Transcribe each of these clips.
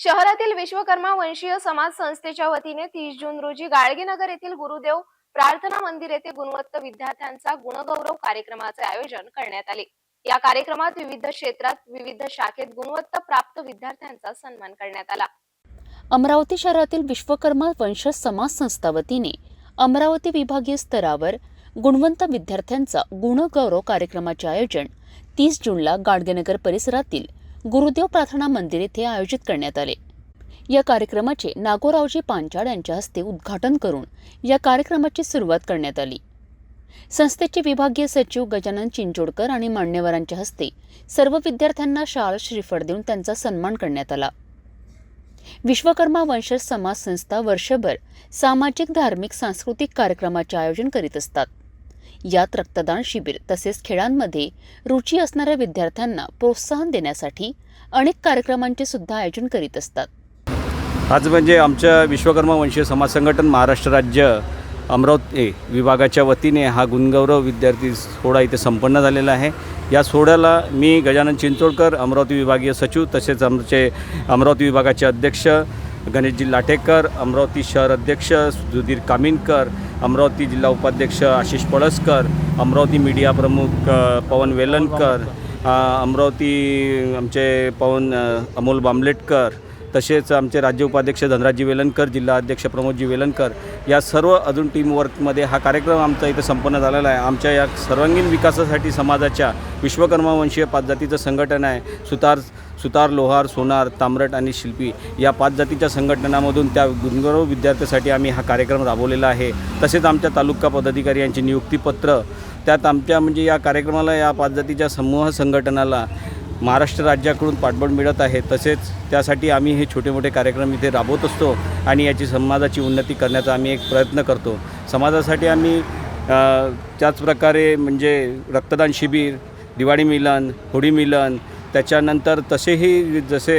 शहरातील विश्वकर्मा वंशीय समाज संस्थेच्या वतीने तीस जून रोजी गाळगीनगर येथील गुरुदेव प्रार्थना मंदिर येथे गुणवत्ता विद्यार्थ्यांचा गुणगौरव कार्यक्रमाचे आयोजन करण्यात आले. या कार्यक्रमात विविध क्षेत्रात विविध शाखेत गुणवत्ता प्राप्त विद्यार्थ्यांचा सन्मान करण्यात आला. अमरावती शहरातील विश्वकर्मा वंशज समाज संस्था वतीने अमरावती विभागीय स्तरावर गुणवंत विद्यार्थ्यांचा गुणगौरव कार्यक्रमाचे आयोजन तीस जूनला गाडगेनगर परिसरातील गुरुदेव प्रार्थना मंदिर येथे आयोजित करण्यात आले. या कार्यक्रमाचे नागोरावजी पांचाळ यांच्या हस्ते उद्घाटन करून या कार्यक्रमाची सुरुवात करण्यात आली. संस्थेचे विभागीय सचिव गजानन चिंचोडकर आणि मान्यवरांच्या हस्ते सर्व विद्यार्थ्यांना शाळ श्रीफळ देऊन त्यांचा सन्मान करण्यात आला. विश्वकर्मा वंशज समाज संस्था वर्षभर सामाजिक धार्मिक सांस्कृतिक कार्यक्रमाचे आयोजन करीत असतात. यात रक्तदान शिबिर तसेच खेळांमध्ये रुची असणाऱ्या विद्यार्थ्यांना प्रोत्साहन देण्यासाठी अनेक कार्यक्रमांचे सुद्धा आयोजन करीत असतात. आज म्हणजे आमच्या विश्वकर्मा वंशीय समाज संघटन महाराष्ट्र राज्य अमरावती विभागाच्या वतीने हा गुणगौरव विद्यार्थी सोहळा इथे संपन्न झालेला आहे. या सोहळ्याला मी गजानन चिंचोडकर अमरावती विभागीय सचिव तसेच आमचे अमरावती विभागाचे अध्यक्ष गणेशजी लाटेकर अमरावती शहर अध्यक्ष सुधीर कामिनकर अमरावती जिल्हा उपाध्यक्ष आशिष पळसकर अमरावती मीडिया प्रमुख पवन वेलणकर अमरावती आमचे पवन अमोल बांबलेटकर तसेच आमचे राज्य उपाध्यक्ष धनराजी वेलणकर जिल्हा अध्यक्ष प्रमोदजी वेलणकर या सर्व अजून टीमवर्कमध्ये हा कार्यक्रम आमचा इथं संपन्न झालेला आहे. आमच्या या सर्वांगीण विकासासाठी समाजाच्या विश्वकर्मा वंशीय पाच जातीचं संघटन आहे. सुतार सुतार लोहार सोनार ताम्रट आणि शिल्पी या पाच जातीच्या संघटनामधून त्या गुणगौरव विद्यार्थ्यासाठी आम्ही हा कार्यक्रम राबवलेला आहे. तसेच आमच्या तालुका पदाधिकारी यांचे नियुक्तीपत्र त्यात आमच्या म्हणजे या कार्यक्रमाला या पाच जातीच्या समूह संघटनाला महाराष्ट्र राज्याकडून पाठबळ मिळत आहे. तसेच त्यासाठी आम्ही हे छोटे मोठे कार्यक्रम इथे राबवत असतो आणि याची समाजाची उन्नती करण्याचा आम्ही एक प्रयत्न करतो. समाजासाठी आम्ही त्याचप्रकारे म्हणजे रक्तदान शिबिर दिवाळी मिलन होळी मिलन त्याच्यानंतर तसेही जसे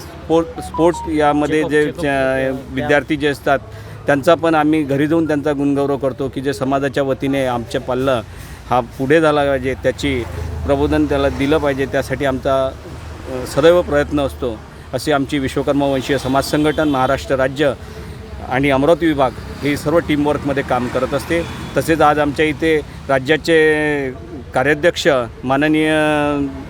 स्पोर्ट स्पोर्ट्स यामध्ये जे विद्यार्थी जे असतात त्यांचा पण आम्ही घरी जाऊन त्यांचा गुणगौरव करतो की जे समाजाच्या वतीने आमच्या पाल्लं हा पुढे झाला पाहिजे त्याची प्रबोधन त्याला दिलं पाहिजे त्यासाठी आमचा सदैव प्रयत्न असतो. अशी आमची विश्वकर्मा वंशीय समाज संघटन महाराष्ट्र राज्य आणि अमरावती विभाग हे सर्व टीमवर्कमध्ये काम करत असते. तसेच आज आमच्या इथे राज्याचे कार्याध्यक्ष माननीय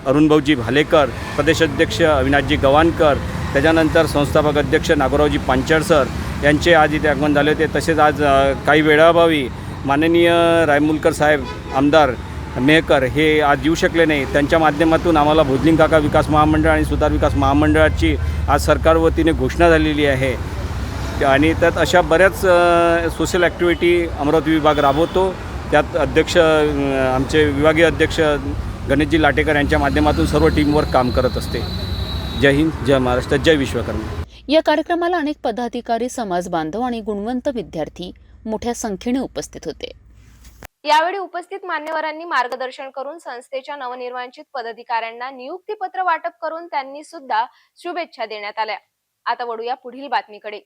अरुणभाऊजी भालेकर प्रदेशाध्यक्ष अविनाशजी गवाणकर त्याच्यानंतर संस्थापक अध्यक्ष नागोरावजी पांचाळ सर यांचे आज इथे आगमन झाले होते. तसेच आज काही वेळाभावी माननीय रायमुलकर साहेब आमदार मेकर हे आज येऊ शकले नाही. त्यांच्या माध्यमातून आम्हाला भोजलिंग काका विकास महामंडळ आणि सुतार विकास महामंडळाची आज सरकार वतीने घोषणा झालेली आहे. आणि त्यात अशा बऱ्याच सोशल ॲक्टिव्हिटी अमरावती विभाग राबवतो. त्यात अध्यक्ष आमचे विभागीय अध्यक्ष गणेशजी लाटेकर यांच्या माध्यमातून सर्व टीमवर्क काम करत असते. जय हिंद जय महाराष्ट्र जय विश्वकर्मा. या कार्यक्रमाला अनेक पदाधिकारी समाज बांधव आणि गुणवंत विद्यार्थी मोठ्या संख्येने उपस्थित होते. यावेळी उपस्थित मान्यवरांनी मार्गदर्शन करून संस्थेच्या नवनिर्वाचित पदाधिकाऱ्यांना नियुक्तीपत्र वाटप करून त्यांनी सुद्धा शुभेच्छा देण्यात आल्या. आता वळूया पुढील बातमीकडे.